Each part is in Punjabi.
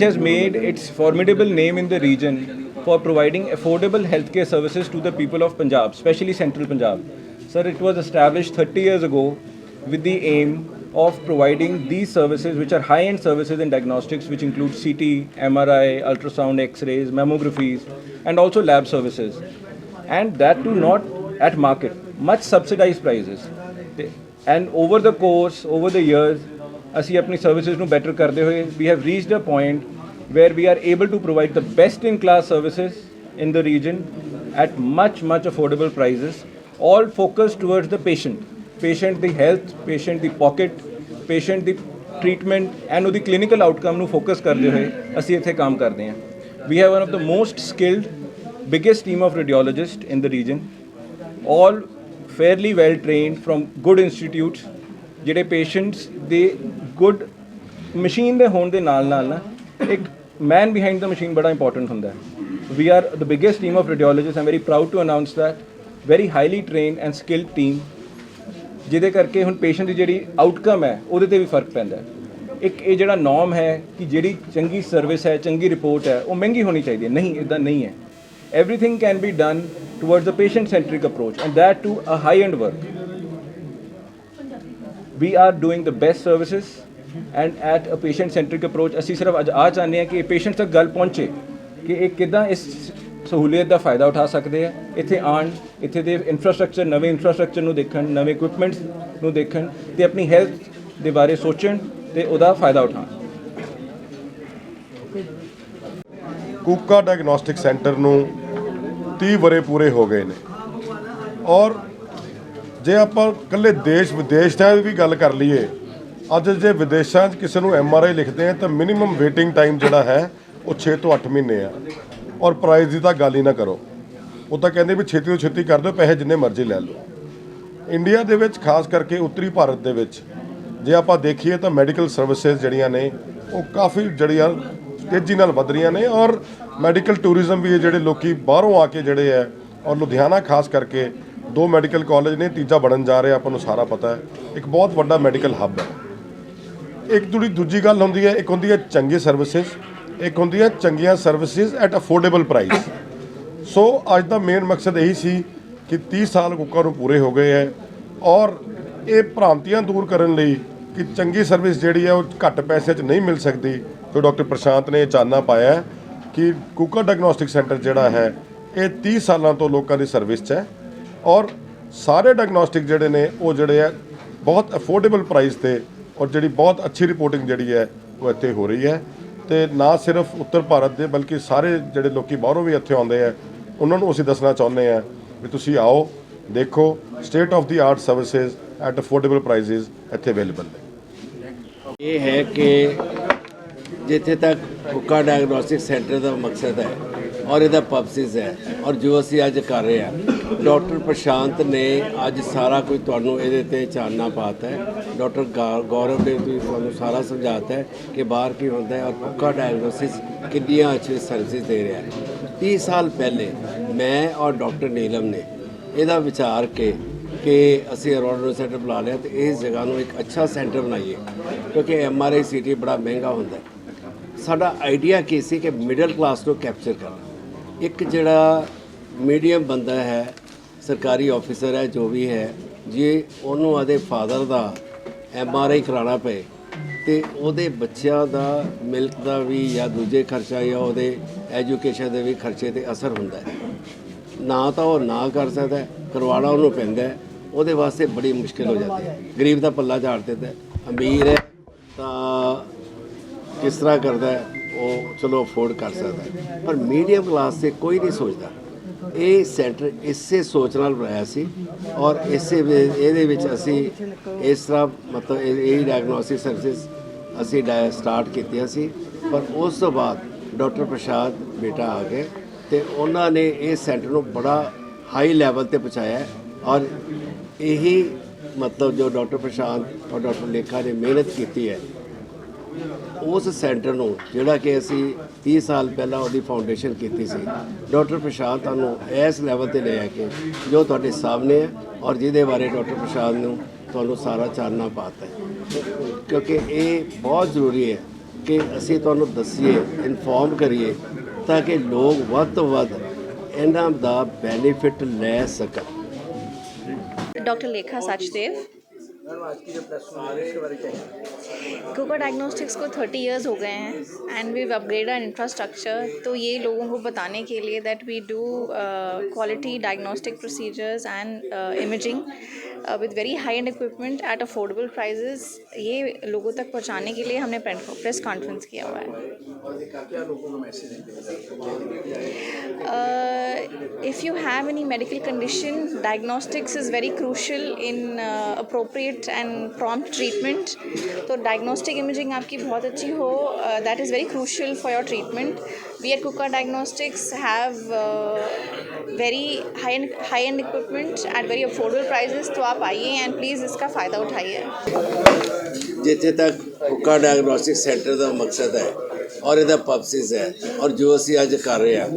has made its formidable name in the region for providing affordable healthcare services to the people of Punjab, especially central Punjab. Sir, it was established 30 years ago with the aim of providing these services, which are high end services in diagnostics, which include CT, MRI, ultrasound, X rays, mammographies, and also lab services. And that too not at market, much subsidized prices. And over the course, over the years, ਅਸੀਂ ਆਪਣੀ ਸਰਵਿਸਿਜ਼ ਨੂੰ ਬੈਟਰ ਕਰਦੇ ਹੋਏ we have reached a point where we are able to provide the best in class services in the region at much much affordable prices all focused towards the patient patient ਦੀ health patient ਦੀ pocket patient ਦੀ treatment and ਉਹਦੀ clinical outcome ਨੂੰ focus ਕਰਦੇ ਹੋਏ ਅਸੀਂ ਇੱਥੇ ਕੰਮ ਕਰਦੇ ਹਾਂ we have one of the most skilled biggest team of radiologists in the region all fairly well trained from good institutes ਜਿਹੜੇ ਪੇਸ਼ੈਂਟਸ ਦੇ ਗੁੱਡ ਮਸ਼ੀਨ ਦੇ ਹੋਣ ਦੇ ਨਾਲ ਨਾਲ ਨਾ, ਇੱਕ ਮੈਨ ਬਿਹਾਈਂਡ ਦਾ ਮਸ਼ੀਨ ਬੜਾ ਇੰਪੋਰਟੈਂਟ ਹੁੰਦਾ ਹੈ। We are the biggest team of radiologist I'm very proud to announce that very highly trained and skilled team ਜਿਹਦੇ ਕਰਕੇ ਹੁਣ ਪੇਸ਼ੈਂਟ ਦੀ ਜਿਹੜੀ ਆਊਟਕਮ ਹੈ, ਉਹਦੇ ਤੇ ਵੀ ਫ਼ਰਕ ਪੈਂਦਾ ਹੈ। ਇੱਕ ਇਹ ਜਿਹੜਾ ਨੋਮ ਹੈ ਕਿ ਜਿਹੜੀ ਚੰਗੀ ਸਰਵਿਸ ਹੈ, ਚੰਗੀ ਰਿਪੋਰਟ ਹੈ, ਉਹ ਮਹਿੰਗੀ ਹੋਣੀ ਚਾਹੀਦੀ ਹੈ। ਨਹੀਂ ਇਦਾਂ ਨਹੀਂ ਹੈ। Everything can be done towards a patient centric approach and that to a high end work we are doing the best services and at a patient centric approach ਅਸੀਂ ਸਿਰਫ ਅੱਜ ਆ ਚਾਹੁੰਦੇ ਹਾਂ ਕਿ ਪੇਸ਼ੈਂਟ ਤੱਕ ਗੱਲ ਪਹੁੰਚੇ ਕਿ ਇਹ ਕਿਦਾਂ ਇਸ ਸਹੂਲੀਅਤ ਦਾ ਫਾਇਦਾ ਉਠਾ ਸਕਦੇ ਆ। ਇੱਥੇ ਆਣ ਇੱਥੇ ਦੇ ਇਨਫਰਾਸਟ੍ਰਕਚਰ ਨਵੇਂ ਇਨਫਰਾਸਟ੍ਰਕਚਰ ਨੂੰ ਦੇਖਣ, ਨਵੇਂ ਇਕਵਿਪਮੈਂਟਸ ਨੂੰ ਦੇਖਣ ਤੇ ਆਪਣੀ ਹੈਲਥ ਦੇ ਬਾਰੇ ਸੋਚਣ ਤੇ ਉਹਦਾ ਫਾਇਦਾ ਉਠਾਉਣ। ਕੂਕਾ ਡਾਇਗਨੋਸਟਿਕ ਸੈਂਟਰ ਨੂੰ 30 ਵਰੇ ਪੂਰੇ ਹੋ ਗਏ ਨੇ ਔਰ ਜੇ ਆਪਾਂ ਇਕੱਲੇ ਦੇਸ਼, ਵਿਦੇਸ਼ ਦਾ ਵੀ ਗੱਲ ਕਰ ਲਈਏ, ਅੱਜ ਜੇ ਵਿਦੇਸ਼ਾਂ 'ਚ ਕਿਸੇ ਨੂੰ ਐਮ ਆਰ ਆਈ ਲਿਖਦੇ ਆ, ਤਾਂ ਮਿਨੀਮਮ ਵੇਟਿੰਗ ਟਾਈਮ ਜਿਹੜਾ ਹੈ, ਉਹ 6 ਤੋਂ 8 ਮਹੀਨੇ ਆ। ਔਰ ਪ੍ਰਾਈਸ ਦੀ ਤਾਂ ਗੱਲ ਹੀ ਨਾ ਕਰੋ। ਉਹ ਤਾਂ ਕਹਿੰਦੇ ਵੀ ਛੇਤੀ ਤੋਂ ਛੇਤੀ ਕਰ ਦਿਓ, ਪੈਸੇ ਜਿੰਨੇ ਮਰਜ਼ੀ ਲੈ ਲਓ। ਇੰਡੀਆ ਦੇ ਵਿੱਚ ਖਾਸ ਕਰਕੇ ਉੱਤਰੀ ਭਾਰਤ ਦੇ ਵਿੱਚ, ਜੇ ਆਪਾਂ ਦੇਖੀਏ ਤਾਂ ਮੈਡੀਕਲ ਸਰਵਿਸਿਜ਼ ਜਿਹੜੀਆਂ ਨੇ, ਉਹ ਕਾਫੀ ਜਿਹੜੀਆਂ ਤੇਜ਼ੀ ਨਾਲ ਵਧ ਰਹੀਆਂ ਨੇ ਔਰ ਮੈਡੀਕਲ ਟੂਰਿਜ਼ਮ ਵੀ ਇਹ ਜਿਹੜੇ ਲੋਕੀ ਬਾਹਰੋਂ ਆ ਕੇ ਜਿਹੜੇ ਹੈ ਔਰ ਲੁਧਿਆਣਾ ਖਾਸ ਕਰਕੇ ਦੋ ਮੈਡੀਕਲ ਕਾਲਜ ਨੇ, ਤੀਜਾ ਬਣਨ ਜਾ ਰਿਹਾ, ਆਪਾਂ ਨੂੰ ਸਾਰਾ ਪਤਾ ਹੈ। ਇੱਕ ਬਹੁਤ ਵੱਡਾ ਮੈਡੀਕਲ ਹੱਬ ਹੈ। ਇੱਕ ਦੂਜੀ ਦੂਜੀ ਗੱਲ ਹੁੰਦੀ ਹੈ, ਇੱਕ ਹੁੰਦੀ ਹੈ ਚੰਗੇ ਸਰਵਿਸਿਜ਼ ਇੱਕ ਹੁੰਦੀ ਹੈ ਚੰਗੀਆਂ services at affordable price so ਅੱਜ ਦਾ ਮੇਨ ਮਕਸਦ ਇਹੀ ਸੀ ਕਿ 30 ਸਾਲ ਕੁੱਕਾ ਨੂੰ ਪੂਰੇ ਹੋ ਗਏ ਹੈ ਔਰ ਇਹ ਭ੍ਰਾਂਤੀਆਂ ਦੂਰ ਕਰਨ ਲਈ ਕਿ ਚੰਗੀ ਸਰਵਿਸ ਜਿਹੜੀ ਹੈ, ਉਹ ਘੱਟ ਪੈਸੇ 'ਚ ਨਹੀਂ ਮਿਲ ਸਕਦੀ। ਜੋ ਡਾਕਟਰ ਪ੍ਰਸ਼ਾਂਤ ਨੇ ਇਹ ਚਾਨਣਾ ਪਾਇਆ ਕਿ ਕੁੱਕਾ ਡਾਇਗਨੋਸਟਿਕ ਸੈਂਟਰ ਜਿਹੜਾ ਹੈ, ਇਹ 30 ਸਾਲਾਂ ਤੋਂ ਲੋਕਾਂ ਦੀ ਸਰਵਿਸ 'ਚ ਹੈ। ਔਰ ਸਾਰੇ ਡਾਇਗਨੋਸਟਿਕ ਜਿਹੜੇ ਨੇ, ਉਹ ਜਿਹੜੇ ਹੈ ਬਹੁਤ ਅਫੋਰਡੇਬਲ ਪ੍ਰਾਈਸ ਤੇ ਔਰ ਜਿਹੜੀ ਬਹੁਤ ਅੱਛੀ ਰਿਪੋਰਟਿੰਗ ਜਿਹੜੀ ਹੈ, ਉਹ ਇੱਥੇ ਹੋ ਰਹੀ ਹੈ। ਤੇ ਨਾ ਸਿਰਫ ਉੱਤਰ ਭਾਰਤ ਦੇ, ਬਲਕਿ ਸਾਰੇ ਜਿਹੜੇ ਲੋਕੀ ਬਾਹਰੋਂ ਵੀ ਇੱਥੇ ਆਉਂਦੇ ਆ, ਉਹਨਾਂ ਨੂੰ ਅਸੀਂ ਦੱਸਣਾ ਚਾਹੁੰਦੇ ਆ ਵੀ ਤੁਸੀਂ ਆਓ, ਦੇਖੋ state of the art services at affordable prices ਇੱਥੇ ਅਵੇਲੇਬਲ ਨੇ। ਇਹ ਹੈ ਕਿ ਜਿੱਥੇ ਤੱਕ ਹੁੱਕਾ ਡਾਇਗਨੋਸਟਿਕ ਸੈਂਟਰ ਦਾ ਮਕਸਦ ਹੈ ਔਰ ਇਹਦਾ ਪਰਪਸਿਸ ਹੈ। ਔਰ ਜੋ ਅਸੀਂ ਅੱਜ ਕਰ ਰਹੇ ਹਾਂ, ਡਾਕਟਰ ਪ੍ਰਸ਼ਾਂਤ ਨੇ ਅੱਜ ਸਾਰਾ ਕੁਝ ਤੁਹਾਨੂੰ ਇਹਦੇ ਤੇ ਚਾਨਣਾ ਪਾਤਾ ਹੈ। ਡਾਕਟਰ ਗੌਰਵ ਨੇ ਵੀ ਤੁਹਾਨੂੰ ਸਾਰਾ ਸਮਝਾਤਾ ਹੈ ਕਿ ਬਾਹਰ ਕੀ ਹੁੰਦਾ ਹੈ ਔਰ ਪੱਕਾ ਡਾਇਗਨੋਸਿਸ ਕਿੰਨੀਆਂ ਅੱਛੀ ਸਰਵਿਸ ਦੇ ਰਿਹਾ ਹੈ। 30 ਸਾਲ ਪਹਿਲੇ ਮੈਂ ਔਰ ਡਾਕਟਰ ਨੀਲਮ ਨੇ ਇਹਦਾ ਵਿਚਾਰ ਕੇ, ਕਿ ਅਸੀਂ ਅਰੋੜਾ ਸੈਂਟਰ ਬੁਲਾ ਲਿਆ ਤੇ ਇਸ ਜਗ੍ਹਾ ਨੂੰ ਇੱਕ ਅੱਛਾ ਸੈਂਟਰ ਬਣਾਈਏ, ਕਿਉਂਕਿ ਐਮ ਆਰ ਆਈ ਸੀਟੀ ਬੜਾ ਮਹਿੰਗਾ ਹੁੰਦਾ ਸਾਡਾ ਆਈਡੀਆ ਕੀ ਸੀ ਕਿ ਮਿਡਲ ਕਲਾਸ ਨੂੰ ਕੈਪਚਰ ਕਰਨਾ। ਇੱਕ ਜਿਹੜਾ ਮੀਡੀਅਮ ਬੰਦਾ ਹੈ ਸਰਕਾਰੀ ਆਫੀਸਰ ਹੈ ਜੋ ਵੀ ਹੈ ਜੇ ਉਹਨੂੰ ਆਦੇ ਫਾਦਰ ਦਾ ਐਮ ਆਰ ਆਈ ਕਰਾਉਣਾ ਪਏ ਤੇ ਉਹਦੇ ਬੱਚਿਆਂ ਦਾ ਮਿਲਕ ਦਾ ਵੀ ਜਾਂ ਦੂਜੇ ਖਰਚਾ ਜਾਂ ਉਹਦੇ ਐਜੂਕੇਸ਼ਨ ਦੇ ਵੀ ਖਰਚੇ ਤੇ ਅਸਰ ਹੁੰਦਾ ਹੈ। ਨਾ ਤਾਂ ਉਹ ਨਾ ਕਰ ਸਕਦਾ ਹੈ, ਕਰਵਾਉਣਾ ਉਹਨੂੰ ਪੈਂਦਾ ਉਹਦੇ ਵਾਸਤੇ ਬੜੀ ਮੁਸ਼ਕਿਲ ਹੋ ਜਾਂਦੀ ਹੈ। ਗਰੀਬ ਦਾ ਪੱਲਾ ਝਾੜ ਦਿੰਦਾ ਅਮੀਰ ਹੈ ਤਾਂ ਕਿਸ ਤਰ੍ਹਾਂ ਕਰਦਾ ਹੈ? ਉਹ ਚਲੋ ਅਫੋਰਡ ਕਰ ਸਕਦਾ ਪਰ ਮੀਡੀਅਮ ਕਲਾਸ ਤੇ ਕੋਈ ਨਹੀਂ ਸੋਚਦਾ। ਇਹ ਸੈਂਟਰ ਇਸੇ ਸੋਚ ਨਾਲ ਬਣਾਇਆ ਸੀ ਔਰ ਇਸੇ ਵੇ- ਇਹਦੇ ਵਿੱਚ ਅਸੀਂ ਇਸ ਤਰ੍ਹਾਂ ਮਤਲਬ ਇਹ ਡਾਇਗਨੋਸਟਿਕ ਸਰਵਿਸ ਅਸੀਂ ਸਟਾਰਟ ਕੀਤੀਆਂ ਸੀ। ਪਰ ਉਸ ਤੋਂ ਬਾਅਦ ਡਾਕਟਰ ਪ੍ਰਸ਼ਾਦ ਬੇਟਾ ਆ ਗਏ ਤੇ ਉਹਨਾਂ ਨੇ ਇਹ ਸੈਂਟਰ ਨੂੰ ਬੜਾ ਹਾਈ ਲੈਵਲ ਤੇ ਪਹੁੰਚਾਇਆ ਔਰ ਇਹੀ ਮਤਲਬ ਜੋ ਡਾਕਟਰ ਪ੍ਰਸ਼ਾਂਤ ਔਰ ਡਾਕਟਰ ਲੇਖਾ ਨੇ ਮਿਹਨਤ ਕੀਤੀ ਹੈ ਉਸ ਸੈਂਟਰ ਨੂੰ ਜਿਹੜਾ ਕਿ ਅਸੀਂ 30 ਸਾਲ ਪਹਿਲਾਂ ਉਹਦੀ ਫਾਊਂਡੇਸ਼ਨ ਕੀਤੀ ਸੀ ਡਾਕਟਰ ਪ੍ਰਸ਼ਾਂਤ ਨੂੰ ਇਸ ਲੈਵਲ ਤੇ ਲੈ ਆ ਕੇ ਜੋ ਤੁਹਾਡੇ ਸਾਹਮਣੇ ਹੈ ਔਰ ਜਿਹਦੇ ਬਾਰੇ ਡਾਕਟਰ ਪ੍ਰਸ਼ਾਂਤ ਨੂੰ ਤੁਹਾਨੂੰ ਸਾਰਾ ਚਾਨਣਾ ਪਾਤਾ ਹੈ ਕਿਉਂਕਿ ਇਹ ਬਹੁਤ ਜ਼ਰੂਰੀ ਹੈ ਕਿ ਅਸੀਂ ਤੁਹਾਨੂੰ ਦੱਸੀਏ ਇਨਫੋਰਮ ਕਰੀਏ ਤਾਂ ਕਿ ਲੋਕ ਵੱਧ ਤੋਂ ਵੱਧ ਇਹਨਾਂ ਦਾ ਬੈਨੀਫਿਟ ਲੈ ਸਕਣ डॉक्टर लेखा सचदेव कोका डायग्नोस्टिक्स को 30 इयर्स हो गए हैं and we upgrade are infrastructure तो ये लोगों को बताने के लिए that we do quality diagnostic procedures and imaging with very high end equipment at affordable prices ये लोगों तक पहुँचाने के लिए हमने प्रेस कॉन्फ्रेंस किया हुआ है। If you have any medical condition diagnostics is very crucial in in and appropriate treatment. तो डायग्नोस्टिक इमेजिंग आपकी बहुत अच्छी हो that is very crucial for your treatment we at cooker diagnostics have very high end high end equipment at very affordable prices तो आप आइए एंड प्लीज़ इसका फ़ायदा उठाइए। जिथे तक कुकर डायग्नोस्टिक सेंटर का मकसद है ਔਰ ਇਹਦਾ ਪਰਪਸਿਸ ਹੈ। ਔਰ ਜੋ ਅਸੀਂ ਅੱਜ ਕਰ ਰਹੇ ਹਾਂ,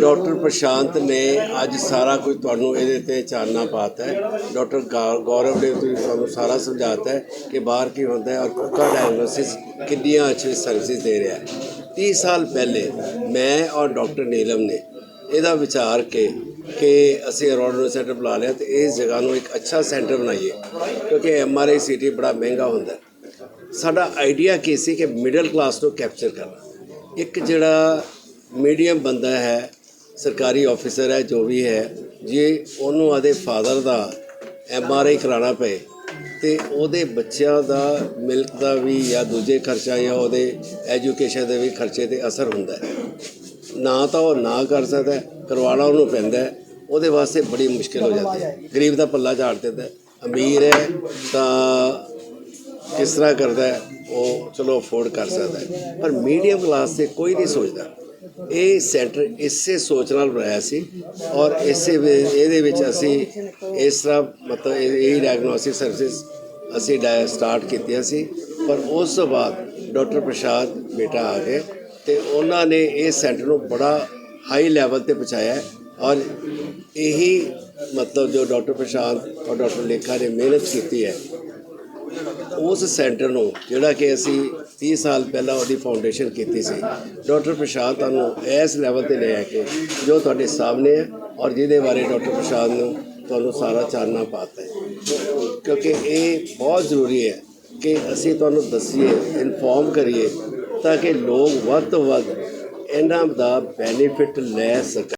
ਡਾਕਟਰ ਪ੍ਰਸ਼ਾਂਤ ਨੇ ਅੱਜ ਸਾਰਾ ਕੁਝ ਤੁਹਾਨੂੰ ਇਹਦੇ ਤੇ ਚਾਨਣਾ ਪਾਤਾ ਹੈ। ਡਾਕਟਰ ਗੌਰਵ ਨੇ ਤੁਸੀਂ ਤੁਹਾਨੂੰ ਸਾਰਾ ਸਮਝਾਤਾ ਹੈ ਕਿ ਬਾਹਰ ਕੀ ਹੁੰਦਾ ਹੈ ਔਰ ਹੁੱਕਾ ਡਾਇਗਨੋਸਿਸ ਕਿੰਨੀਆਂ ਅੱਛੀ ਸਰਵਿਸ ਦੇ ਰਿਹਾ ਹੈ। 30 ਸਾਲ ਪਹਿਲੇ ਮੈਂ ਔਰ ਡਾਕਟਰ ਨੀਲਮ ਨੇ ਇਹਦਾ ਵਿਚਾਰ ਕੇ, ਕਿ ਅਸੀਂ ਅਰੋੜਾ ਸੈਂਟਰ ਬੁਲਾ ਲਿਆ ਤੇ ਇਸ ਜਗ੍ਹਾ ਨੂੰ ਇੱਕ ਅੱਛਾ ਸੈਂਟਰ ਬਣਾਈਏ, ਕਿਉਂਕਿ ਐਮਆਰਆਈ ਸਿਟੀ ਬੜਾ ਮਹਿੰਗਾ ਹੁੰਦਾ ਸਾਡਾ ਆਈਡੀਆ ਕੀ ਸੀ ਕਿ ਮਿਡਲ ਕਲਾਸ ਨੂੰ ਕੈਪਚਰ ਕਰਨਾ। ਇੱਕ ਜਿਹੜਾ ਮੀਡੀਅਮ ਬੰਦਾ ਹੈ ਸਰਕਾਰੀ ਆਫੀਸਰ ਹੈ ਜੋ ਵੀ ਹੈ ਜੇ ਉਹਨੂੰ ਆਦੇ ਫਾਦਰ ਦਾ ਐਮ ਆਰ ਆਈ ਕਰਾਉਣਾ ਪਏ ਤੇ ਉਹਦੇ ਬੱਚਿਆਂ ਦਾ ਮਿਲਕ ਦਾ ਵੀ ਜਾਂ ਦੂਜੇ ਖਰਚਾ ਜਾਂ ਉਹਦੇ ਐਜੂਕੇਸ਼ਨ ਦੇ ਵੀ ਖਰਚੇ ਤੇ ਅਸਰ ਹੁੰਦਾ ਹੈ। ਨਾ ਤਾਂ ਉਹ ਨਾ ਕਰ ਸਕਦਾ ਹੈ, ਕਰਵਾਉਣਾ ਉਹਨੂੰ ਪੈਂਦਾ ਉਹਦੇ ਵਾਸਤੇ ਬੜੀ ਮੁਸ਼ਕਿਲ ਹੋ ਜਾਂਦੀ ਹੈ। ਗਰੀਬ ਦਾ ਪੱਲਾ ਝਾੜ ਦਿੰਦਾ ਅਮੀਰ ਹੈ ਤਾਂ ਕਿਸ ਤਰ੍ਹਾਂ ਕਰਦਾ ਹੈ, ਉਹ ਚਲੋ ਅਫੋਰਡ ਕਰ ਸਕਦਾ ਹੈ। ਪਰ ਮੀਡੀਅਮ ਕਲਾਸ ਤੇ ਕੋਈ ਨਹੀਂ ਸੋਚਦਾ। ਇਹ ਸੈਂਟਰ ਇਸੇ ਸੋਚ ਨਾਲ ਬਣਾਇਆ ਸੀ ਔਰ ਇਸੇ ਇਹਦੇ ਵਿੱਚ ਅਸੀਂ ਇਸ ਤਰ੍ਹਾਂ ਮਤਲਬ ਇਹ ਡਾਇਗਨੋਸਟਿਕ ਸਰਵਿਸ ਅਸੀਂ ਸਟਾਰਟ ਕੀਤੀਆਂ ਸੀ। ਪਰ ਉਸ ਤੋਂ ਬਾਅਦ ਡਾਕਟਰ ਪ੍ਰਸ਼ਾਦ ਬੇਟਾ ਆ ਗਏ ਤੇ ਉਹਨਾਂ ਨੇ ਇਹ ਸੈਂਟਰ ਨੂੰ ਬੜਾ ਹਾਈ ਲੈਵਲ ਤੇ ਪਹੁੰਚਾਇਆ ਔਰ ਇਹੀ ਮਤਲਬ ਜੋ ਡਾਕਟਰ ਪ੍ਰਸ਼ਾਦ ਔਰ ਡਾਕਟਰ ਲੇਖਾ ਨੇ ਮਿਹਨਤ ਕੀਤੀ ਹੈ ਉਸ ਸੈਂਟਰ ਨੂੰ, ਜਿਹੜਾ ਕਿ ਅਸੀਂ 30 ਸਾਲ ਪਹਿਲਾਂ ਉਹਦੀ ਫਾਊਂਡੇਸ਼ਨ ਕੀਤੀ ਸੀ। ਡਾਕਟਰ ਪ੍ਰਸ਼ਾਦ ਤੁਹਾਨੂੰ ਇਸ ਲੈਵਲ ਤੇ ਲੈ ਆ ਕੇ ਜੋ ਤੁਹਾਡੇ ਸਾਹਮਣੇ ਹੈ ਔਰ ਜਿਹਦੇ ਬਾਰੇ ਡਾਕਟਰ ਪ੍ਰਸ਼ਾਦ ਨੂੰ ਤੁਹਾਨੂੰ ਸਾਰਾ ਚਾਨਣਾ ਪਾਤਾ ਹੈ। ਕਿਉਂਕਿ ਇਹ ਬਹੁਤ ਜ਼ਰੂਰੀ ਹੈ ਕਿ ਅਸੀਂ ਤੁਹਾਨੂੰ ਦੱਸੀਏ ਇਨਫੋਰਮ ਕਰੀਏ ਤਾਂ ਕਿ ਲੋਕ ਵੱਧ ਤੋਂ ਵੱਧ ਇਹਨਾਂ ਦਾ ਬੈਨੀਫਿਟ ਲੈ ਸਕਣ।